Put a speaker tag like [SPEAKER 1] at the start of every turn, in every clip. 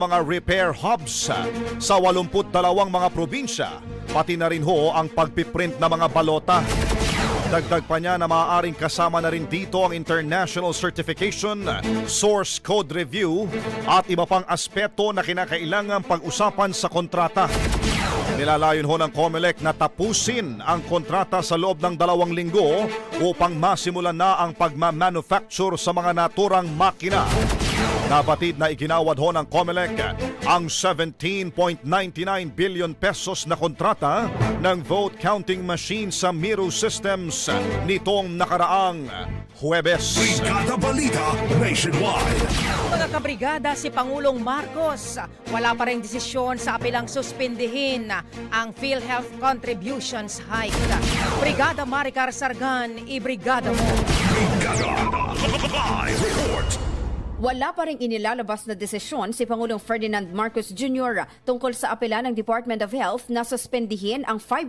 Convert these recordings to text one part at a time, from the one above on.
[SPEAKER 1] mga repair hubs sa 82 mga probinsya, pati na rin ho ang pagpiprint ng mga balota. Dagdag pa niya na maaaring kasama na rin dito ang international certification, source code review at iba pang aspeto na kinakailangan pag-usapan sa kontrata. Nilalayon ho ng COMELEC na tapusin ang kontrata sa loob ng dalawang linggo upang masimulan na ang pagmamanufacture sa mga naturang makina. Nabatid na iginawad ho ng COMELEC ang 17.99 billion pesos na kontrata ng vote counting machine sa Miro Systems nitong nakaraang Huwebes.
[SPEAKER 2] Brigada Balita Nationwide.
[SPEAKER 3] Mga kabrigada, si Pangulong Marcos, wala pa rin desisyon sa apilang suspindihin ang PhilHealth Contributions Hike. Brigada Maricar Sargan, ibrigada mo.
[SPEAKER 2] Brigada Live Report.
[SPEAKER 4] Wala pa rin inilalabas na desisyon si Pangulong Ferdinand Marcos Jr. tungkol sa apela ng Department of Health na suspendihin ang 5%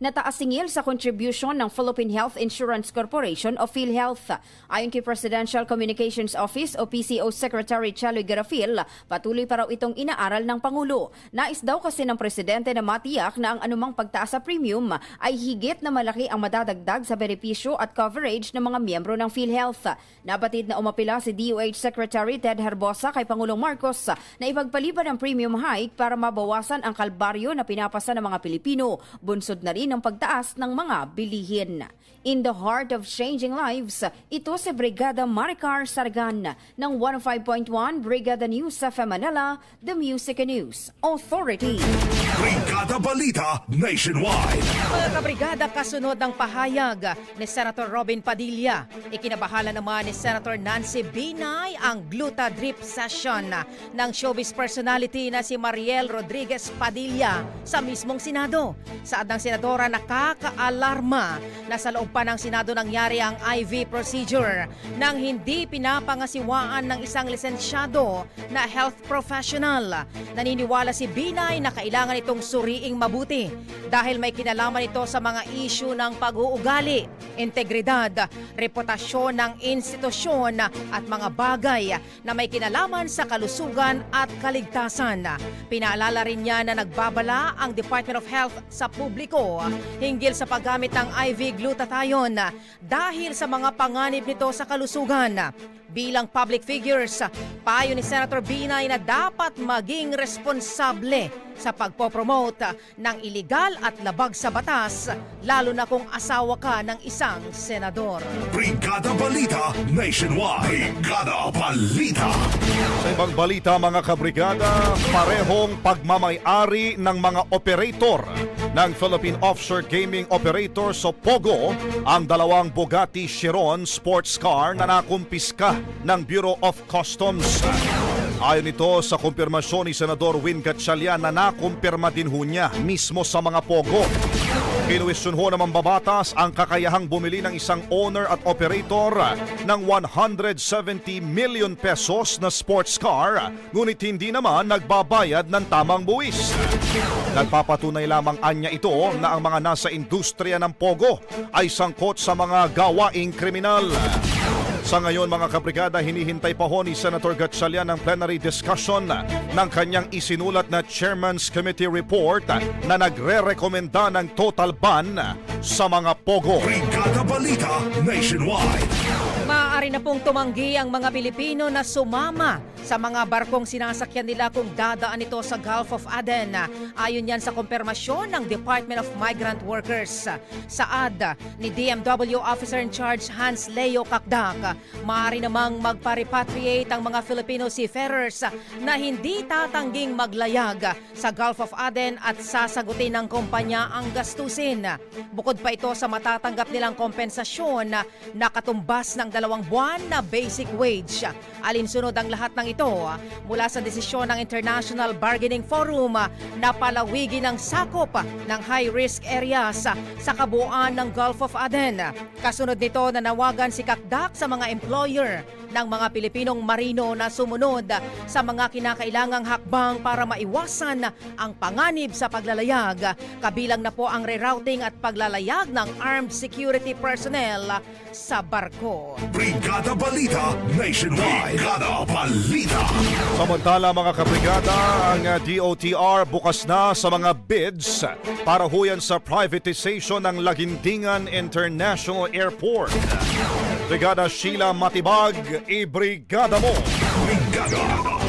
[SPEAKER 4] na taasingil sa contribution ng Philippine Health Insurance Corporation o PhilHealth. Ayon kay Presidential Communications Office o PCO Secretary Chaloy Garafil, patuloy pa raw itong inaaral ng Pangulo. Nais daw kasi ng Presidente na matiyak na ang anumang pagtaas sa premium ay higit na malaki ang madadagdag sa benepisyo at coverage ng mga miyembro ng PhilHealth. Nabatid na umapila si DOH Secretary Ted Herbosa kay Pangulong Marcos na ipagpaliban ang premium hike para mabawasan ang kalbaryo na pinapasa ng mga Pilipino. Bunsod na rin ang pagtaas ng mga bilihin. In the heart of changing lives, ito si Brigada Maricar Sargan ng 105.1 Brigada News sa Manila, The Music and News Authority.
[SPEAKER 2] Brigada Balita Nationwide.
[SPEAKER 3] Mga kabrigada, kasunod ng pahayag ni Senator Robin Padilla. Ikinabahala naman ni Senator Nancy Binay ang Gluta Drip Session ng showbiz personality na si Mariel Rodriguez Padilla sa mismong Senado. Saad ng Senadora nakakaalarma na sa loob pa ng Senado nangyari ang IV procedure nang hindi pinapangasiwaan ng isang lisensyado na health professional. Naniniwala si Binay na kailangan itong suriing mabuti dahil may kinalaman ito sa mga isyu ng pag-uugali, integridad, reputasyon ng institusyon at mga bagay na may kinalaman sa kalusugan at kaligtasan. Pinaalala rin niya na nagbabala ang Department of Health sa publiko hinggil sa paggamit ng IV glutathione dahil sa mga panganib nito sa kalusugan. Bilang public figures, payo ni Senator Binay na dapat maging responsable sa pagpopromote ng iligal at labag sa batas, lalo na kung asawa ka ng isang senador.
[SPEAKER 2] Brigada Balita Nationwide. Brigada Balita.
[SPEAKER 1] Sa ibang balita mga kabrigada, parehong pagmamayari ng mga operator ng Philippine Offshore Gaming Operators o POGO ang dalawang Bugatti Chiron sports car na nakumpiska ng Bureau of Customs. Ayon ito sa kumpirmasyon ni Senador Win Gatchalian na nakumpirma din ho niya mismo sa mga POGO. Kinuwestiyon ho ng mambabatas ang kakayahang bumili ng isang owner at operator ng 170 million pesos na sports car ngunit hindi naman nagbabayad ng tamang buwis. Nagpapatunay lamang anya ito na ang mga nasa industriya ng Pogo ay sangkot sa mga gawaing kriminal. Sa ngayon mga kabrigada, hinihintay pa ho ni Senator Gatchalian ang plenary discussion ng kanyang isinulat na Chairman's Committee Report na nagre-rekomenda ng total ban sa mga pogo.
[SPEAKER 2] Brigada Balita Nationwide.
[SPEAKER 3] Maaari na pong tumanggi ang mga Pilipino na sumama sa mga barkong sinasakyan nila kung dadaan ito sa Gulf of Aden. Ayon yan sa kumpirmasyon ng Department of Migrant Workers. Saad ni DMW Officer in Charge Hans Leo Kakdak, maaari namang magpa-repatriate ang mga Filipino seafarers na hindi tatangging maglayag sa Gulf of Aden at sasagutin ng kumpanya ang gastusin. Bukod pa ito sa matatanggap nilang kompensasyon na katumbas ng dalawang buwan na basic wage. Alinsunod ang lahat ng ito mula sa desisyon ng International Bargaining Forum na palawigin ang sakop ng high-risk areas sa kabuuan ng Gulf of Aden. Kasunod nito nanawagan si Kakdak sa mga employer ng mga Pilipinong marino na sumunod sa mga kinakailangang hakbang para maiwasan ang panganib sa paglalayag. Kabilang na po ang rerouting at paglalayag ng armed security personnel sa barko.
[SPEAKER 2] Brigada Brigada Balita Nationwide. Brigada Balita.
[SPEAKER 1] Samantala mga kabrigada, ang uh, DOTR bukas na sa mga bids para huyan sa privatization ng Lagindingan International Airport. Brigada Sheila Matibag, ibrigada mo!
[SPEAKER 2] Brigada.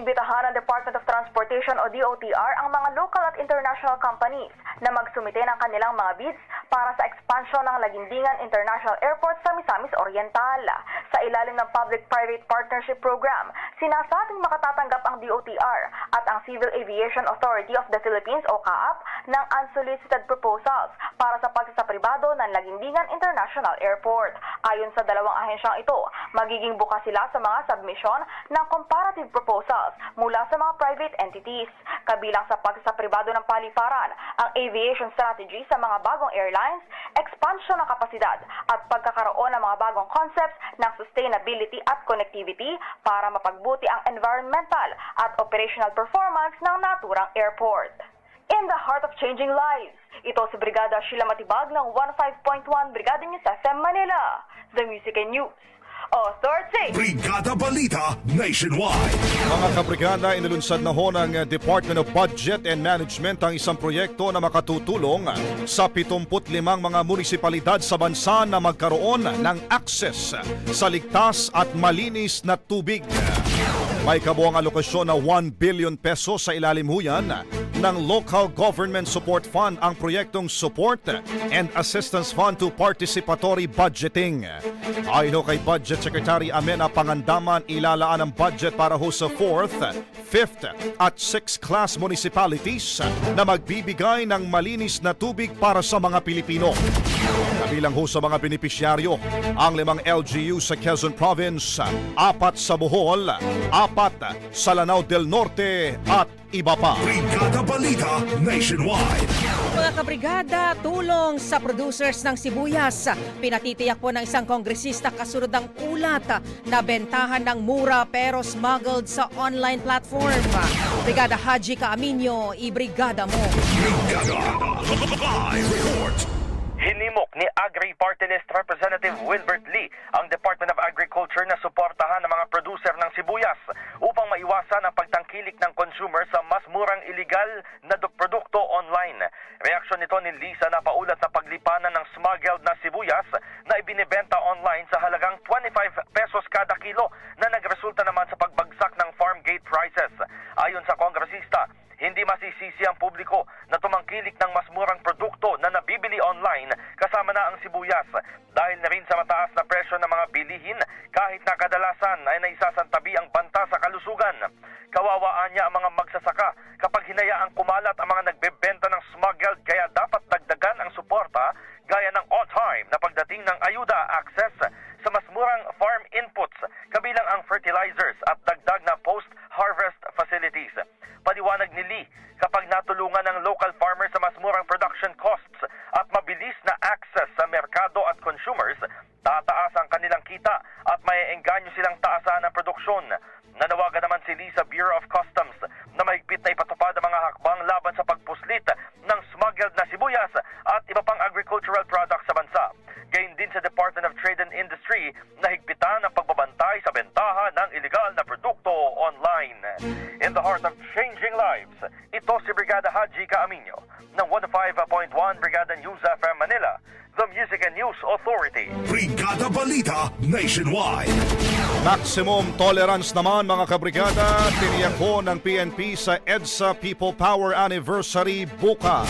[SPEAKER 5] Inimbitahan ng Department of Transportation o DOTR ang mga local at international companies na magsumite ng kanilang mga bids para sa expansion ng Lagindingan International Airport sa Misamis Oriental. Sa ilalim ng Public-Private Partnership Program, sinasabing makatatanggap ang DOTR at ang Civil Aviation Authority of the Philippines o CAAP ng unsolicited proposals para sa pagsasapribado ng Lagindingan International Airport. Ayon sa dalawang ahensyang ito, magiging bukas sila sa mga submission ng comparative proposals mula sa mga private entities. Kabilang sa pagsasapribado ng paliparan, ang aviation strategy sa mga bagong airlines, expansion ng kapasidad at pagkakaroon ng mga bagong concepts ng sustainability at connectivity para mapagbuti ang environmental at operational performance ng naturang airport. In the heart of changing lives, ito si Brigada Sheila Matibag ng 15.1 Brigada News FM Manila, The Music and News. Authority!
[SPEAKER 2] Brigada Balita Nationwide.
[SPEAKER 1] Mga kabrigada, inilunsad na ho ng Department of Budget and Management ang isang proyekto na makatutulong sa 75 mga munisipalidad sa bansa na magkaroon ng access sa ligtas at malinis na tubig. May kabuang alokasyon na 1 billion pesos sa ilalim huyan ng Local Government Support Fund ang proyektong Support and Assistance Fund to Participatory Budgeting. Ayon kay Budget Secretary Amena Pangandaman, ilalaan ang budget para ho sa 4th, 5th at 6th class municipalities na magbibigay ng malinis na tubig para sa mga Pilipino. Kabilang ho sa mga benepisyaryo, ang limang LGU sa Quezon Province, apat sa Bohol, apat sa Lanao del Norte at iba pa.
[SPEAKER 2] Brigada Balita Nationwide.
[SPEAKER 3] Mga kabrigada, tulong sa producers ng sibuyas. Pinatitiyak po ng isang kongresista kasunod ng ulat na bentahan ng mura pero smuggled sa online platform. Brigada Haji Kaaminyo, ibrigada mo.
[SPEAKER 2] Brigada. Live report.
[SPEAKER 6] Hinimok ni Agri Party List Representative Wilbert Lee ang Department of Agriculture na suportahan ng mga producer ng sibuyas upang maiwasan ang pagtangkilik ng consumer sa mas murang illegal na duk- produkto online. Reaksyon nito ni Lee sa napaulat na paglipanan ng smuggled na sibuyas na ibinebenta online sa halagang 25 pesos kada kilo na nagresulta naman sa pagbagsak ng farm gate prices. Ayon sa kongresista, hindi masisisi ang publiko na tumangkilik ng mas murang produkto na nabibili online kasama na ang sibuyas dahil na rin sa mataas na presyo ng mga bilihin kahit na kadalasan ay naisasantabi ang banta sa kalusugan. Kawawaan niya ang mga magsasaka kapag hinayaang kumalat ang mga nagbebenta ng smuggled kaya dapat dagdagan ang suporta gaya ng on-time na pagdating ng ayuda access na higpitan ang pagbabantay sa bentahan ng illegal na produkto online. In the heart of changing lives, ito si Brigada Haji Kaaminyo ng 105.1 Brigada News FM Manila, the Music and News Authority.
[SPEAKER 2] Brigada Balita Nationwide.
[SPEAKER 1] Maximum tolerance naman mga kabrigada, tiniyak ho ng PNP sa EDSA People Power Anniversary bukas.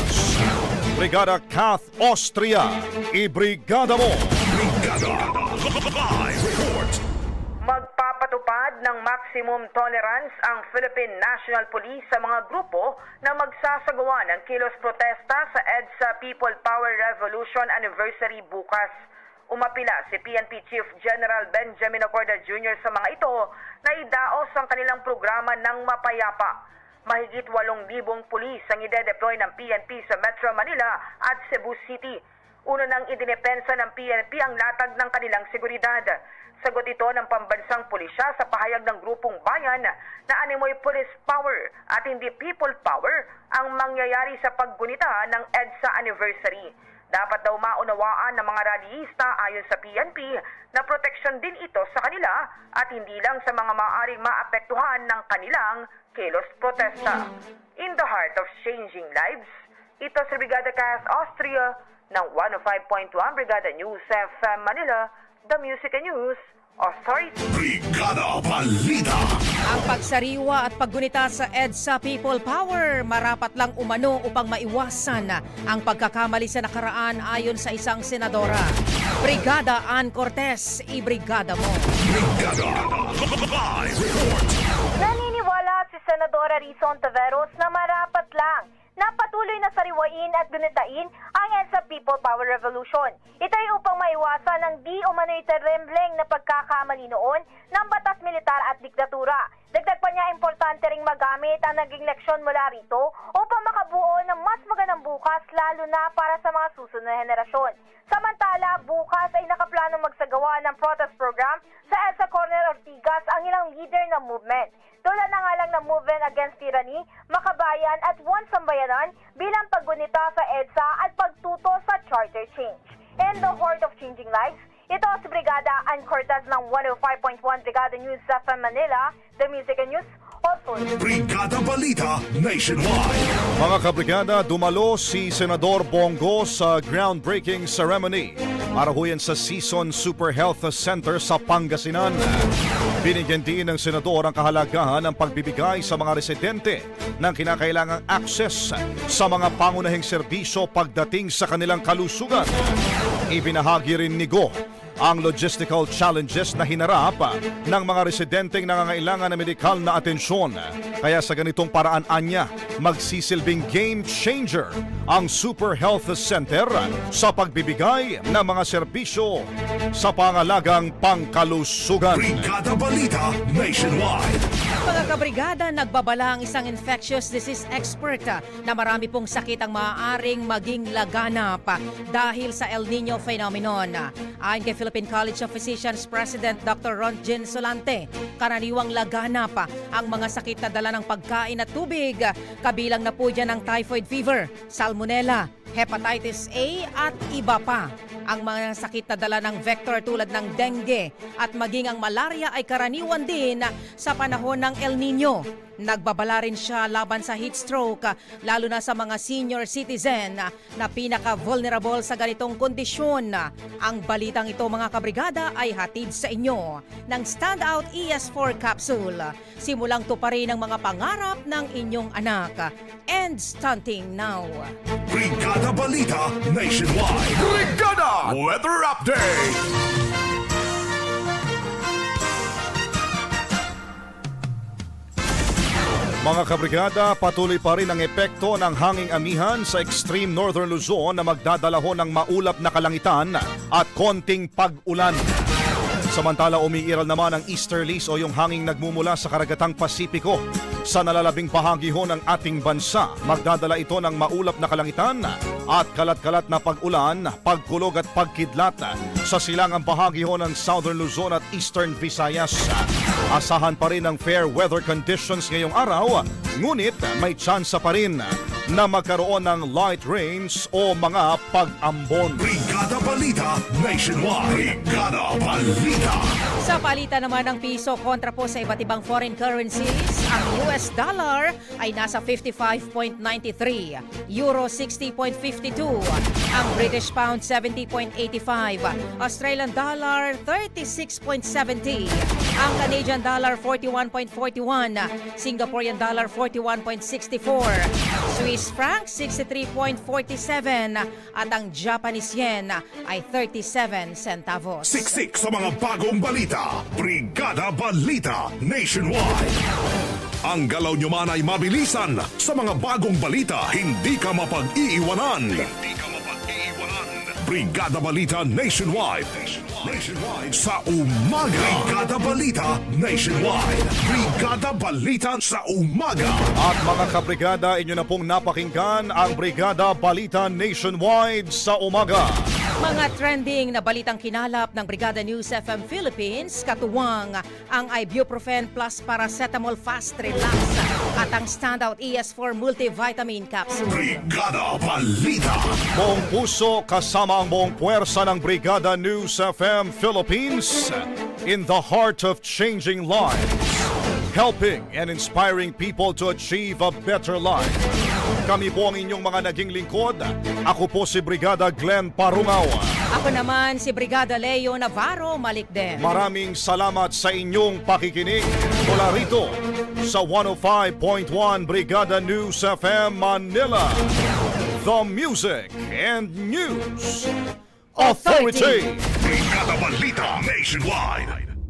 [SPEAKER 1] Brigada Kath Austria, ibrigada mo!
[SPEAKER 5] Magpapatupad ng maximum tolerance ang Philippine National Police sa mga grupo na magsasagawa ng kilos protesta sa EDSA People Power Revolution Anniversary bukas. Umapila si PNP Chief General Benjamin Acorda Jr. sa mga ito na idaos ang kanilang programa ng mapayapa. Mahigit 8,000 pulis ang ide-deploy ng PNP sa Metro Manila at Cebu City. Una nang idinepensa ng PNP ang latag ng kanilang seguridad. Sagot ito ng pambansang pulisya sa pahayag ng grupong bayan na animoy police power at hindi people power ang mangyayari sa paggunita ng EDSA anniversary.
[SPEAKER 7] Dapat daw maunawaan ng mga rallyista ayon sa PNP na proteksyon din ito sa kanila at hindi lang sa mga maaaring maapektuhan ng kanilang kilos protesta. In the heart of changing lives, ito si Brigada Cast Austria ng 105.1 Brigada News FM Manila, The Music and News Authority.
[SPEAKER 2] Brigada Balita.
[SPEAKER 3] Ang pagsariwa at paggunita sa EDSA People Power marapat lang umano upang maiwasan ang pagkakamali sa nakaraan ayon sa isang senadora. Brigada Ann Cortez, ibrigada mo.
[SPEAKER 2] Brigada. Live report.
[SPEAKER 8] Naniniwala si Senadora Rizon Taveros na marapat lang na patuloy na sariwain at gunitain ang EDSA People Power Revolution. Ito ay upang maiwasan ang di umano'y terembleng na pagkakamali noon ng batas militar at diktatura. Dagdag pa niya importante ring magamit ang naging leksyon mula rito upang makabuo ng mas magandang bukas lalo na para sa mga susunod na henerasyon. Samantala, bukas ay nakaplanong magsagawa ng protest program sa EDSA Corner Ortigas ang ilang leader ng movement. Tulad na nga lang ng Movement Against Tyranny, Makabayan at One Sambayanan bilang paggunita sa EDSA at pagtuto sa charter change. In the heart of changing lives, ito si Brigada Ann Cortez ng 105.1 Brigada News FM Manila, The Music and News.
[SPEAKER 2] Brigada Balita Nationwide.
[SPEAKER 1] Mga kabrigada, dumalo si Senador Bongo sa groundbreaking ceremony para ho yan sa Season Super Health Center sa Pangasinan. Binigyan din ng senador ang kahalagahan ng pagbibigay sa mga residente ng kinakailangang access sa mga pangunahing serbisyo pagdating sa kanilang kalusugan. Ibinahagi rin ni Go ang logistical challenges na hinarap ng mga residenteng nangangailangan ng medikal na atensyon. Kaya sa ganitong paraan anya, magsisilbing game changer ang Super Health Center sa pagbibigay ng mga serbisyo sa pangalagang pangkalusugan.
[SPEAKER 2] Brigada Balita Nationwide.
[SPEAKER 3] Mga kabrigada, nagbabala ang isang infectious disease expert ah, na marami pong sakit ang maaaring maging laganap ah, dahil sa El Nino phenomenon. Ayon kay Philippine College of Physicians President Dr. Ronjen Solante, karaniwang laganap ah, ang mga sakit na dala ng pagkain at tubig. Kabilang na po dyan ang typhoid fever, salmonella, hepatitis A at iba pa. Ang mga sakit na dala ng vector tulad ng dengue at maging ang malaria ay karaniwan din sa panahon ng El Nino. Nagbabala rin siya laban sa heat stroke, lalo na sa mga senior citizen na pinaka-vulnerable sa ganitong kondisyon. Ang balitang ito mga kabrigada ay hatid sa inyo ng Standout ES4 Capsule. Simulang tuparin ang mga pangarap ng inyong anak. End stunting now.
[SPEAKER 2] Brigada Balita Nationwide. Brigada Weather Update.
[SPEAKER 1] Mga kabrigada, patuloy pa rin ang epekto ng hanging amihan sa extreme northern Luzon na magdadalaho ng maulap na kalangitan at konting pag-ulan. Samantala umiiral naman ang easterlies o yung hanging nagmumula sa karagatang Pasipiko. Sa nalalabing bahagi ho ng ating bansa, magdadala ito ng maulap na kalangitan at kalat-kalat na pag-ulan, pagkulog at pagkidlat sa silangang bahagi ho ng southern Luzon at eastern Visayas. Asahan pa rin ang fair weather conditions ngayong araw, ngunit may tsansa pa rin na magkaroon ng light rains o mga pag-ambon.
[SPEAKER 2] Brigada Balita Nationwide. Brigada Balita.
[SPEAKER 3] Sa palitan naman ng piso kontra po sa iba't ibang foreign currencies, ang US dollar ay nasa 55.93, Euro 60.52, ang British pound 70.85, Australian dollar 36.70, ang Canadian dollar 41.41, Singaporean dollar 41.64, Swiss franc 63.47 at ang Japanese yen ay 37 centavos.
[SPEAKER 2] Siksik sa mga bagong balita. Brigada Balita Nationwide. Ang galaw nyo man ay mabilisan. Sa mga bagong balita, hindi ka mapag-iiwanan. Hindi ka mapag-iiwanan. Brigada Balita Nationwide. Nationwide. Sa umaga. Brigada Balita Nationwide. Brigada Balita sa umaga.
[SPEAKER 1] At mga kabrigada, inyo na pong napakinggan ang Brigada Balita Nationwide sa umaga.
[SPEAKER 3] Mga trending na balitang kinalap ng Brigada News FM Philippines, katuwang ang ibuprofen plus paracetamol fast relax at ang standout ES4 multivitamin capsule.
[SPEAKER 2] Brigada Balita.
[SPEAKER 1] Buong puso kasama ang buong puwersa ng Brigada News FM Philippines in the heart of changing lives. Helping and inspiring people to achieve a better life. Kami po ang inyong mga naging lingkod. Ako po si Brigada Glenn Parungawa.
[SPEAKER 3] Ako naman si Brigada Leo Navarro Malikden.
[SPEAKER 1] Maraming salamat sa inyong pakikinig mula rito sa 105.1 Brigada News FM Manila. The Music and News Authority.
[SPEAKER 2] Brigada Balita Nationwide.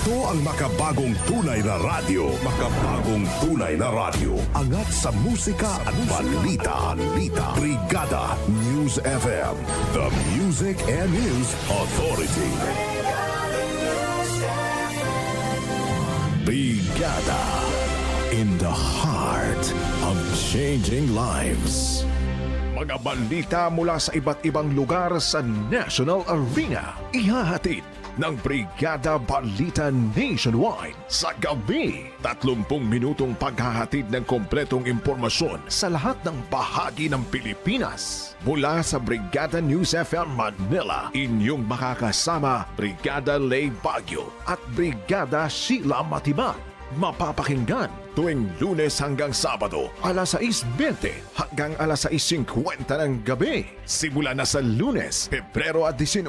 [SPEAKER 2] Ito ang makabagong tunay na radyo. Makabagong tunay na radyo. Angat sa musika at balita. balita. Brigada News FM. The Music and News Authority.
[SPEAKER 9] Brigada in the heart of changing lives. Mga balita mula sa iba't ibang lugar sa National Arena. Ihahatid ng Brigada Balita Nationwide sa gabi. 30 minutong paghahatid ng kompletong impormasyon sa lahat ng bahagi ng Pilipinas. Mula sa Brigada News FM Manila, inyong makakasama Brigada Lay Bagyo at Brigada Sheila Matiman mapapakinggan tuwing lunes hanggang Sabado, alas 6.20 hanggang alas 6.50 ng gabi. Simula na sa lunes, Pebrero at 19,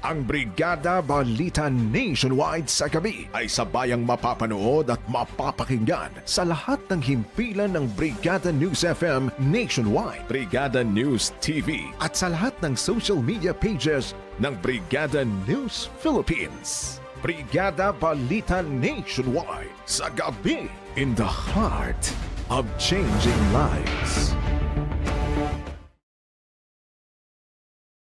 [SPEAKER 9] ang Brigada Balita Nationwide sa gabi ay sabayang mapapanood at mapapakinggan sa lahat ng himpilan ng Brigada News FM Nationwide, Brigada News TV at sa lahat ng social media pages ng Brigada News Philippines. Brigada Balita Nationwide sa gabi in the heart of changing lives.